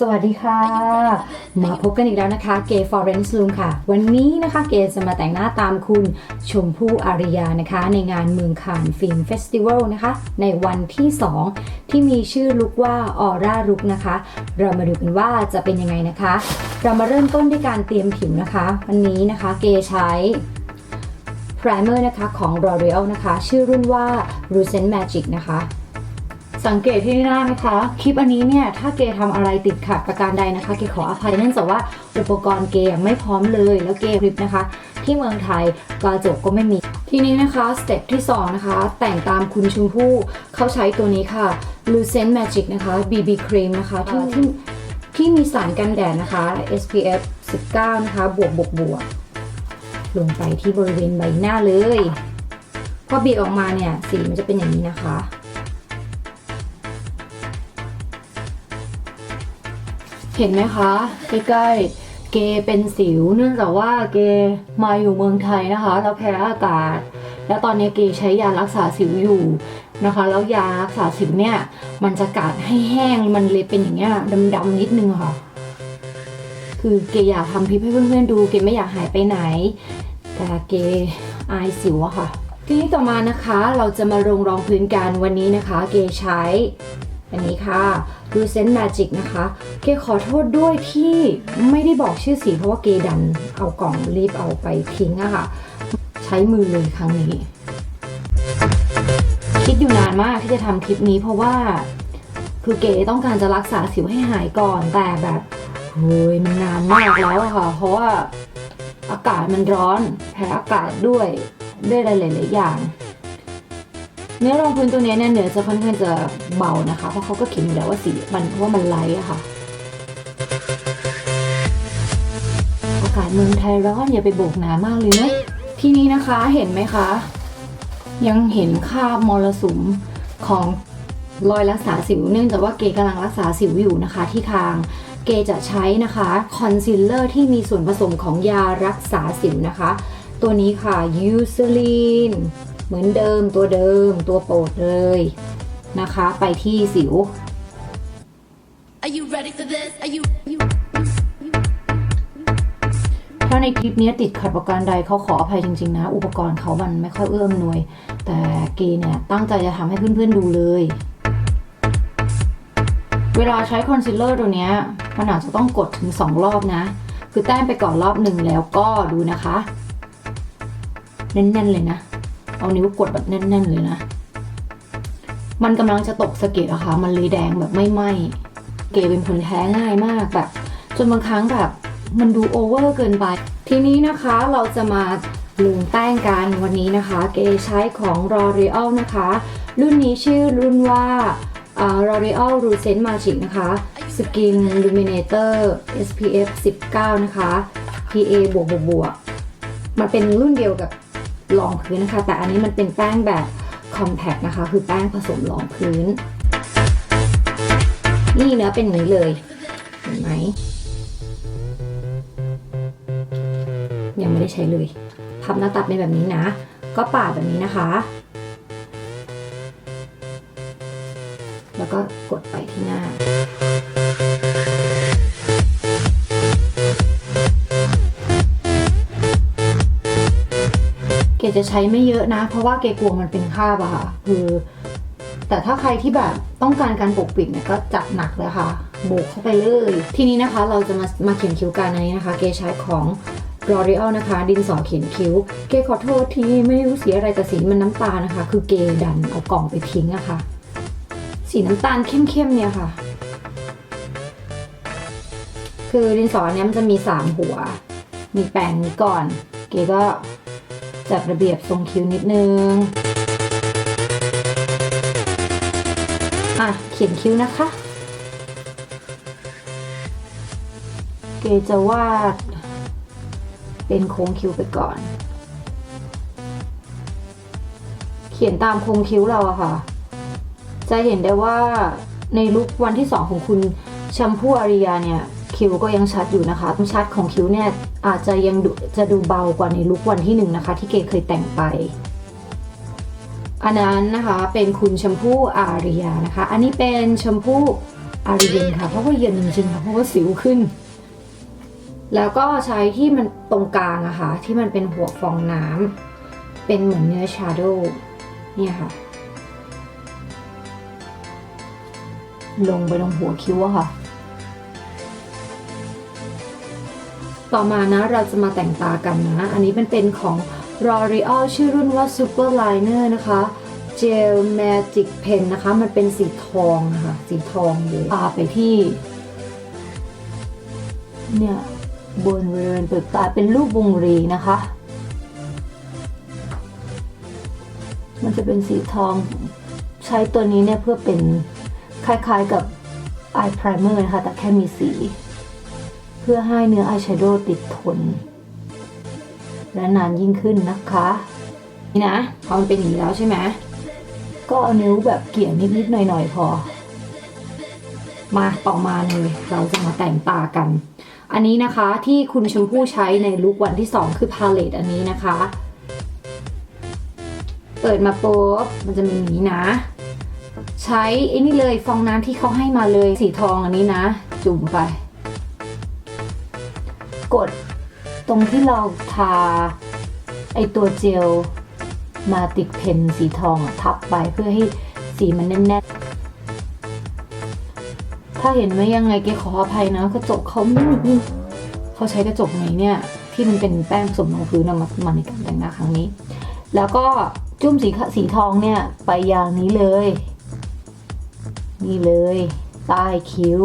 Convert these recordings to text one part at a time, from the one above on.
สวัสดีค่ะ มาพบกันอีกแล้วนะคะเกย์ฟอร์เรนซ์ลูมค่ะ วันนี้นะคะเกย์จะมาแต่งหน้าตามคุณชมพู่อาริยานะคะ ในงานเมืองคานฟิล์มเฟสติวัลนะคะ ในวันที่ 2 ที่มีชื่อลุกว่าออร่าลุกนะคะ เรามาดูกันว่าจะเป็นยังไงนะคะ เรามาเริ่มต้นด้วยการเตรียมผิวนะคะ วันนี้นะคะเกย์ใช้ primer นะคะของ L'Oreal นะคะ ชื่อรุ่นว่า Lucent Magic นะคะ สังเกตที่หน้านะคะ คลิปอันนี้เนี่ย ถ้าเกทำอะไรติดขัดประการใดนะคะ เกขออภัยเนื่องจากว่าอุปกรณ์เกไม่พร้อมเลย แล้วเกคลิปนะคะ ที่เมืองไทยกระจกก็ไม่มี ทีนี้นะคะสเต็ปที่ 2 นะคะ แต่งตามคุณชมพู่เขาใช้ตัวนี้ค่ะ Lucent Magic นะคะ BB Cream นะคะที่ที่ที่มีสารกันแดดนะคะ SPF 19 นะคะ บวกบวกบวกลงไปที่บริเวณใบหน้าเลย พอบีบออกมาเนี่ย สีมันจะเป็นอย่างนี้นะคะ เห็นไหมคะ ใกล้ๆ เกเป็นสิว เนื่องจากว่าเกมาอยู่เมืองไทยนะคะ แล้วแพ้อากาศ แล้วตอนนี้เกใช้ยารักษาสิวอยู่นะคะ แล้วยารักษาสิวเนี่ย มันจะกัดให้แห้งมันเลยเป็นอย่างเงี้ยดำๆนิดนึงค่ะ คือเกอยากทำคลิปให้เพื่อนๆดูเกไม่อยากหายไปไหน แต่เกอายสิวอะค่ะทีนี้ต่อมานะคะเราจะมาลงรองพื้นกันวันนี้นะคะ เกใช้ อันนี้ค่ะ Lucent Magic นะคะ เกขอโทษด้วยที่ไม่ได้บอกชื่อสีเพราะว่าเกดันเอากล่องรีบเอาไปทิ้งอะค่ะ ใช้มือเลยครั้งนี้ คิดอยู่นานมากที่จะทำคลิปนี้เพราะว่าคือเกต้องการจะรักษาสิวให้หายก่อนแต่แบบเฮ้ยมันนานมากแล้วอะค่ะ เพราะว่าอากาศมันร้อนแพ้อากาศด้วยด้วยหลายๆอย่าง นื้อรองพื้นตัวนี้เนี่ยเนื้อจะค่อนข้างจะเบานะคะ เพราะเขาก็เขียนอยู่แล้วว่าสีมันว่ามันไลท์อะค่ะ อากาศเมืองไทยร้อนอย่าไปโบกหนามากเลยเนะที่นี้นะคะเห็นไหมคะ ยังเห็นคาบมรสุมของรอยรักษาสิว เนื่องจากว่าเกกำลังรักษาสิวอยู่นะคะ ที่คางเกจะใช้นะคะคอนซีลเลอร์ที่มีส่วนผสมของยารักษาสิวนะคะ ตัวนี้ค่ะยูซลีน เหมือนเดิมตัวเดิมตัวโปรดเลยนะคะ ไปที่สิว Are you ready for this? Are you? you, ถ้าในคลิปนี้ติดขัดประการใดเขาขออภัยจริง ๆ นะ อุปกรณ์เขามันไม่ค่อยเอื้อมหน่วย แต่เกเนี่ย ตั้งใจจะทำให้เพื่อนๆดูเลย เวลาใช้คอนซีลเลอร์ตัวเนี้ยมันอาจจะต้องกดถึง 2 รอบนะ คือแต้มไปก่อนรอบหนึ่งแล้วก็ดูนะคะ แน่นๆเลยนะ เอานิ้วกดแบบแน่นๆเลยนะ มันกำลังจะตกสะเก็ดอะค่ะ มันเลยแดงแบบไม่ไหม้เกเป็นคนแพ้ง่ายมากแบบ จนบางครั้งแบบมันดูโอเวอร์เกินไป ทีนี้นะคะเราจะมาลงแป้งกันวันนี้นะคะ เกใช้ของ L'Oreal นะคะ รุ่นนี้ชื่อรุ่นว่าอ่า L'Oreal Lucent Magic นะคะ Skin Illuminator SPF 19 นะคะ PA บวกบวกบวกมันเป็นรุ่นเดียวกับ รองพื้นนะคะ แต่อันนี้มันเป็นแป้งแบบ Compact นะคะ คือแป้งผสมรองพื้น นี่เนื้อเป็นนี้เลย เห็นไหมยังไม่ได้ใช้เลยพับหน้าตัดเป็นแบบนี้นะ ก็ปาดแบบนี้นะคะ แล้วก็กดไปที่หน้า จะใช้ไม่เยอะนะ เพราะว่าเกกลัวมันเป็นคาบอะค่ะ คือ แต่ถ้าใครที่แบบต้องการการปกปิดเนี่ยก็จัดหนักเลยค่ะโบกเข้าไปเลย ทีนี้นะคะเราจะมามาเขียนคิ้วกันอันนี้นะคะ เกใช้ของ L'Oreal นะคะ ดินสอเขียนคิ้ว เกขอโทษที่ไม่ได้รู้สีอะไรแต่สีมันน้ำตาลนะคะ คือเกดันเอากล่องไปทิ้งอะค่ะ สีน้ำตาลเข้มๆเนี่ยค่ะ คือดินสอเนี้ยมันจะมี 3 หัว มีแปรงนี้ก่อน เกก็ จัดระเบียบทรงคิ้วนิดนึง อะ เขียนคิ้วนะคะ เกจะวาด เป็นโค้งคิ้วไปก่อน เขียนตามโค้งคิ้วเราอะค่ะ จะเห็นได้ว่าในลุควันที่สองของคุณชมพูอาริยาเนี่ย คิ้วก็ยังชัดอยู่นะคะชัดของคิ้วเนี่ยอาจจะยังจะดูเบากว่าในลุควันที่หนึ่งนะคะ ที่เกเคยแต่งไป อันนั้นนะคะเป็นคุณแชมพูอาริยานะคะ อันนี้เป็นแชมพูอาริเวนค่ะ เพราะว่าเย็นจริงๆค่ะเพราะว่าสิวขึ้น แล้วก็ใช้ที่มันตรงกลางอะค่ะที่มันเป็นหัวฟองน้ำเป็นเหมือนเนื้อชาโดว์เนี่ยค่ะ ลงไปตรงหัวคิ้วอะค่ะ ต่อมานะเราจะมาแต่งตากันนะ อันนี้เป็นเป็นของ L'Oreal ชื่อรุ่นว่า Super Liner นะคะ Gel Magic Pen นะคะ มันเป็นสีทองนะคะสีทองเลยตาไปที่ เนี่ยบนบริเวณเปลือกตาเป็นรูปวงรีนะคะ มันจะเป็นสีทองใช้ตัวนี้เนี่ยเพื่อเป็นคล้ายๆกับ eye primer นะคะ แต่แค่มีสี พื่อให้เนื้ออายแชโดว์ติดทน และนานยิ่งขึ้นนะคะ นี่นะพอมันเป็นอย่างนี้แล้วใช่ไหมก็เอานิ้วแบบเกี่ยนิดๆหน่อยๆพอ มาต่อมาเลยเราจะมาแต่งตากัน อันนี้นะคะที่คุณชมพู่ใช้ในลุควันที่ 2 คือพาเลตอันนี้นะคะ เปิดมาปุ๊บมันจะมีอย่างนี้นะ ใช้ไอ้นี่เลยฟองน้ำที่เขาให้มาเลยสีทองอันนี้นะ จุ่มไป กดตรงที่เราทาไอตัวเจลมาติดเพนสีทองทับไปเพื่อให้สีมันแน่นๆ ถ้าเห็นไหมยังไงเกขออภัยนะกระจกเขาไม่มีเขาใช้กระจกไงเนี่ยที่มันเป็นแป้งผสมลงพื้นเอามามาในการแต่งหน้าครั้งนี้ แล้วก็จุ่มสีสีทองเนี่ยไปอย่างนี้เลย นี่เลยใต้คิ้ว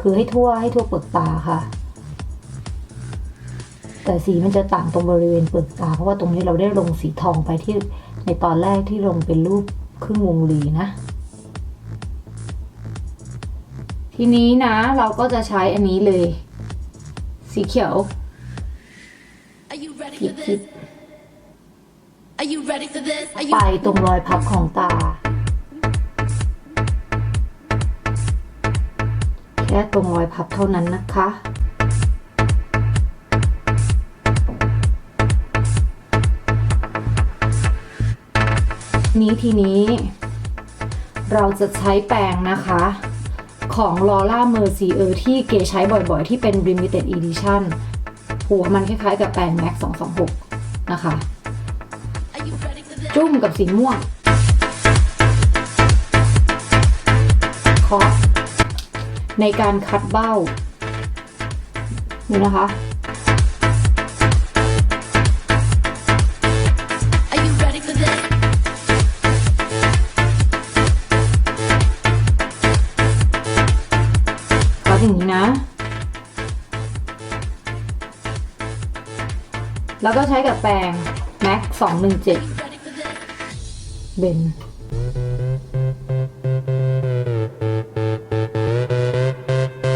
คือให้ทั่วให้ทั่วเปลือกตาค่ะ แต่สีมันจะต่างตรงบริเวณเปลือกตา เพราะว่าตรงนี้เราได้ลงสีทองไปที่ในตอนแรกที่ลงเป็นรูปครึ่งวงรีนะ ทีนี้นะเราก็จะใช้อันนี้เลย สีเขียว Are you ready หยิ for บหยิบ this? Are you ready for this? Are ไปตรงรอยพับของตา แค่ตรงรอยพับเท่านั้นนะคะ นี้ทีนี้ เราจะใช้แปรงนะคะ ของ Laura Mercier ที่เกใช้บ่อยๆ ที่เป็น Limited Edition หัวมันคล้ายๆกับแปรง MAC 226 นะคะ จุ้มกับสีม่วงคาะในการคัดเบ้านี่นะคะ นะ แล้วก็ใช้กับแปรง MAC 217 Are you ready for this? เบน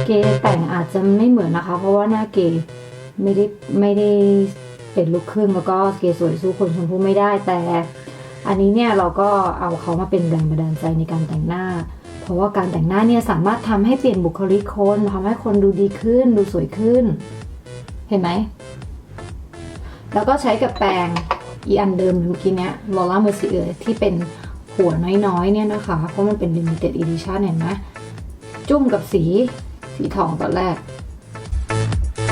เกแต่งอาจจะไม่เหมือนนะคะ เพราะว่าหน้าเกไม่ได้ไม่ได้เป็นลูกครึ่งแล้วก็เกสวยสู้คนชมพูไม่ได้แต่ อันนี้เนี่ยเราก็เอาเขามาเป็นแรงบันดาลใจในการแต่งหน้า เพราะว่าการแต่งหน้าเนี่ยสามารถทำให้เปลี่ยนบุคลิกคนทำให้คนดูดีขึ้น ดูสวยขึ้น เห็นไหม แล้วก็ใช้กับแปรงอีอันเดิมเมื่อกี้เนี้ยลอร่าเมอร์ซิเออที่เป็นหัวน้อยๆเนี่ยนะคะ เพราะมันเป็น limited edition เห็นไหมจุ่มกับสีสีทองตอนแรก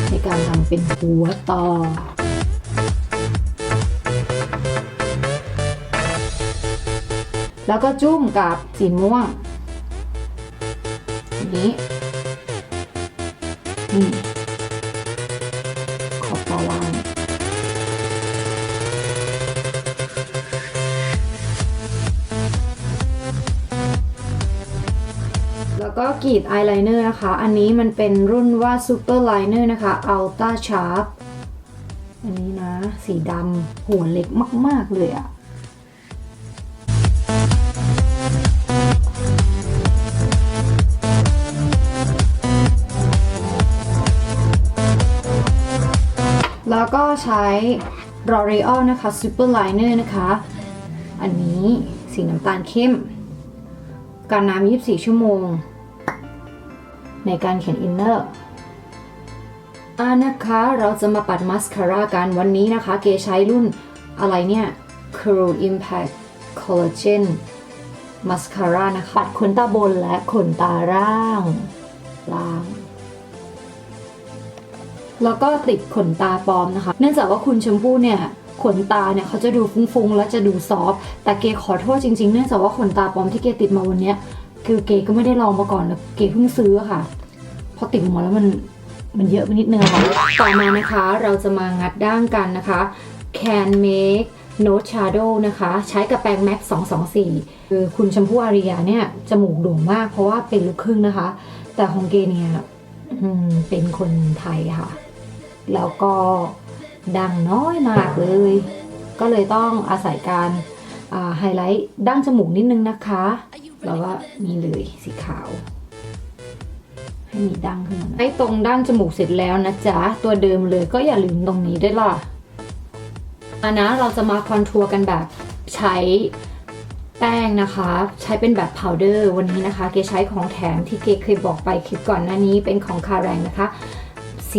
ในการทำเป็นหัวต่อแล้วก็จุ่มกับสีม่วง นี้นี่ขอบตาล่างแล้วก็กรีดอายไลเนอร์นะคะ อันนี้มันเป็นรุ่นว่า Super Liner นะคะ Ultra Sharp อันนี้นะ สีดำหัวเล็กมาก ๆ เลยอะ แล้วก็ใช้ L'Oreal นะคะ Super Liner นะคะ อันนี้สีน้ำตาลเข้ม การน้ำ 24 ชั่วโมง ในการเขียนอินเนอร์อ่านะคะเราจะมาปัดมัสคาร่ากันวันนี้นะคะ เกใช้รุ่นอะไรเนี่ย Curl Impact Collagen มาสคาร่านะคะปัดขนตาบนและขนตาล่าง ล่าง แล้วก็ติดขนตาปลอมนะคะ เนื่องจากว่าคุณชมพู่เนี่ยขนตาเนี่ยเขาจะดูฟุ้งๆ และจะดูซอฟต์แต่เกขอโทษจริงๆ เนื่องจากว่าขนตาปลอมที่เกติดมาวันนี้คือเกก็ไม่ได้ลองมาก่อนแล้วเกเพิ่งซื้อค่ะ พอติดมาแล้วมันมันเยอะไปนิดนึงค่ะต่อมานะคะเราจะมางัดด้างกันนะคะ Can Make Note Shadow นะคะ ใช้กับแปรง MAC 224 คือคุณชมพู่อาริยาเนี่ยจมูกโด่งมากเพราะว่าเป็นลูกครึ่งนะคะ แต่ของเกเนี่ยเป็นคนไทยค่ะ แล้วก็ดังน้อยมากเลย ก็เลยต้องอาศัยการไฮไลท์ดั้งจมูกนิดนึงนะคะ แล้วก็มีเลยสีขาว ให้มีดั้งขึ้นมาให้ตรงดั้งจมูกเสร็จแล้วนะจ๊ะ ตัวเดิมเลยก็อย่าลืมตรงนี้ด้วยล่ะอันนะเราจะมาคอนทัวร์กันแบบใช้แป้งนะคะ ใช้เป็นแบบพาวเดอร์วันนี้นะคะ เกใช้ของแถมที่เกเคยบอกไปคลิปก่อนหน้านี้เป็นของคาแรงนะคะ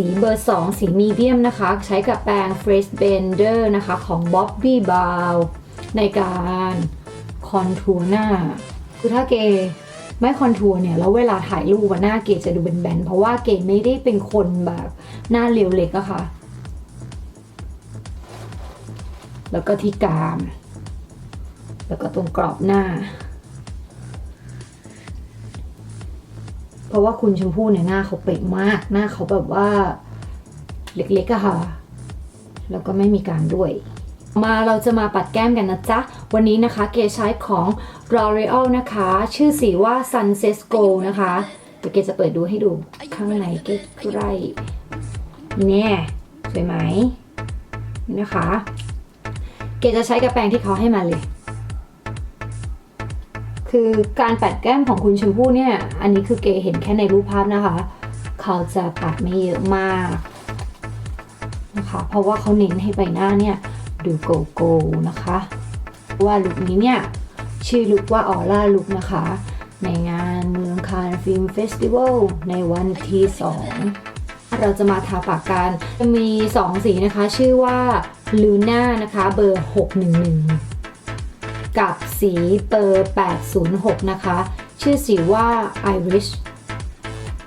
สีเบอร์ 2 สีมีเดียมนะคะ ใช้กับแปรง Fresh Blender นะคะ ของ Bobbi Brown ในการคอนทัวร์หน้า คือถ้าเกไม่คอนทัวร์เนี่ย แล้วเวลาถ่ายรูปหน้าเกจะดูเป็นแบนเพราะว่าเกไม่ได้เป็นคนแบบหน้าเรียวเล็กอะค่ะ แล้วก็ที่กราม แล้วก็ตรงกรอบหน้า เพราะว่าคุณชมพู่เนี่ยหน้าเขาเป๊ะมาก หน้าเขาแบบว่าเล็กๆอะค่ะ แล้วก็ไม่มีการด้วย มาเราจะมาปัดแก้มกันนะจ๊ะ วันนี้นะคะเกใช้ของ L'Oreal นะคะ ชื่อสีว่า Sunset Glow นะคะเดี๋ยวเกจะเปิดดูให้ดูข้างในใกล้ๆนี่แน่สวยไหมนี่นะคะ เกจะใช้กับแปรงที่เขาให้มาเลย คือการปัดแก้มของคุณชมพู่เนี่ย อันนี้คือเกเห็นแค่ในรูปภาพนะคะ เขาจะปัดไม่เยอะมากนะคะ เพราะว่าเขาเน้นให้ใบหน้าเนี่ยดูโกโก้นะคะ ว่าลุคนี้เนี่ยชื่อลุคว่าออร่าลุคนะคะ ในงานเมืองคานฟิล์มเฟสติวัลในวันที่ 2 เราจะมาทาปากกันจะมี 2 สีนะคะ ชื่อว่าลูน่านะคะ เบอร์ 611 กับสีเบอร์ 806 นะคะ ชื่อสีว่า Irish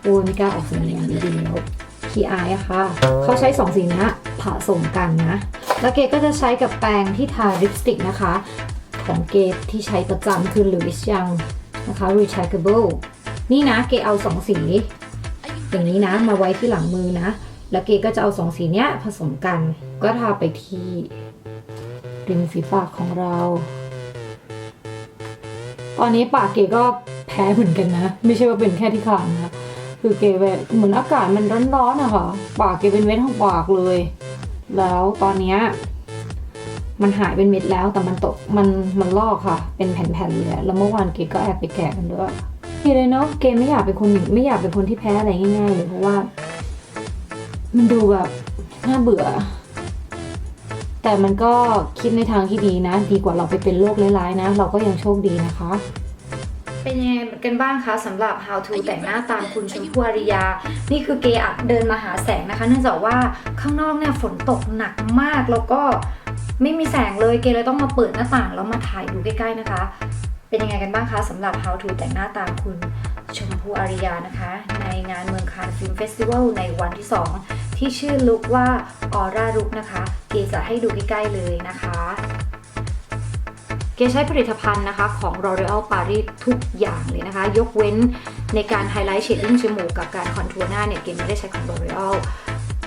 โอ้ไม่กล้าออกเสียงอย่างนี้ดีแล้วคีอะค่ะ เขาใช้ 2 สีนี้ผสมกันนะ แล้วเกก็จะใช้กับแปรงที่ทาลิปสติกนะคะ ของเกที่ใช้ประจำคือ Louis Young นะคะ Recyclable นี่นะเกเอา 2 สี อย่างนี้นะมาไว้ที่หลังมือนะ แล้วเกก็จะเอาสองสีเนี้ยผสมกัน ก็ทาไปที่ริมฝีปากของเรา ตอนนี้ปากเกก็แพ้เหมือนกันนะ ไม่ใช่ว่าเป็นแค่ที่ขางนะคือเกแบบเหมือนอากาศมันร้อนๆอะค่ะปากเกเป็นเม็ดของปากเลย แล้วตอนเนี้ยมันหายเป็นเม็ดแล้วแต่มันตกมันมันลอกค่ะ เป็นแผ่นๆเลยแล้วเมื่อวานเกก็แอบไปแกะกันด้วยนี่เลยเนาะเกไม่อยากเป็นคนไม่อยากเป็นคนที่แพ้อะไรง่ายๆเลยเพราะว่า มันดูแบบน่าเบื่อ แต่มันก็คิดในทางที่ดีนะ ดีกว่าเราไปเป็นโรคร้ายๆนะ เราก็ยังโชคดีนะคะ เป็นยังไงกันบ้างคะสำหรับ How to แต่งหน้าตามคุณชมพู่อาริยา นี่คือเกอะเดินมาหาแสงนะคะ เนื่องจากว่าข้างนอกเนี่ยฝนตกหนักมากแล้วก็ไม่มีแสงเลยเกเลยต้องมาเปิดหน้าต่างแล้วมาถ่ายดูใกล้ๆนะคะ เป็นยังไงกันบ้างคะสำหรับ How to แต่งหน้าตามคุณ ชมพู่อาริยานะคะ ในงานเมืองคานฟิล์มเฟสติวัลในวันที่ 2 ที่ชื่อลุกว่าออร่าลุกนะคะเกจะให้ดูใกล้ๆเลยนะคะเกใช้ผลิตภัณฑ์นะคะของ L'Oreal Paris ทุกอย่างเลยนะคะ ยกเว้นในการไฮไลท์เชดดิ้งจมูกกับการคอนทัวร์หน้าเนี่ยเกไม่ได้ใช้ของ L'Oreal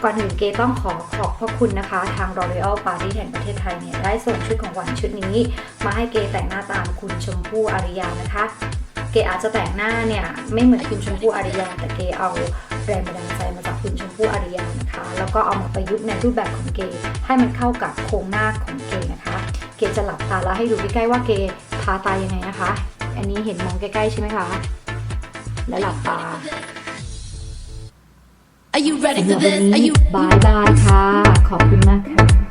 ก่อนอื่นเกต้องขอขอบพระคุณนะคะ ทาง L'Oreal Paris แห่งประเทศไทยเนี่ยได้ส่งชุดของหวานชุดนี้ มาให้เกแต่งหน้าตามคุณชมพู่อาริยานะคะ เกอาจจะแต่งหน้าเนี่ยไม่เหมือนคุณชมพู่อาริยา แต่เกเอาแรงบันดาลใจมาจากคุณชมพู่อาริยานะคะ แล้วก็เอามาประยุกต์ในรูปแบบของเกให้มันเข้ากับโครงหน้าของเกนะคะ เกจะหลับตาแล้วให้ดูใกล้ๆว่าเกทาตายังไงนะคะ อันนี้เห็นมองใกล้ๆใช่ไหมคะ แล้วหลับตา Are you ready สำห for รับวัน this? Are นี้ you บายบายค่ะ ขอบคุณมากค่ะ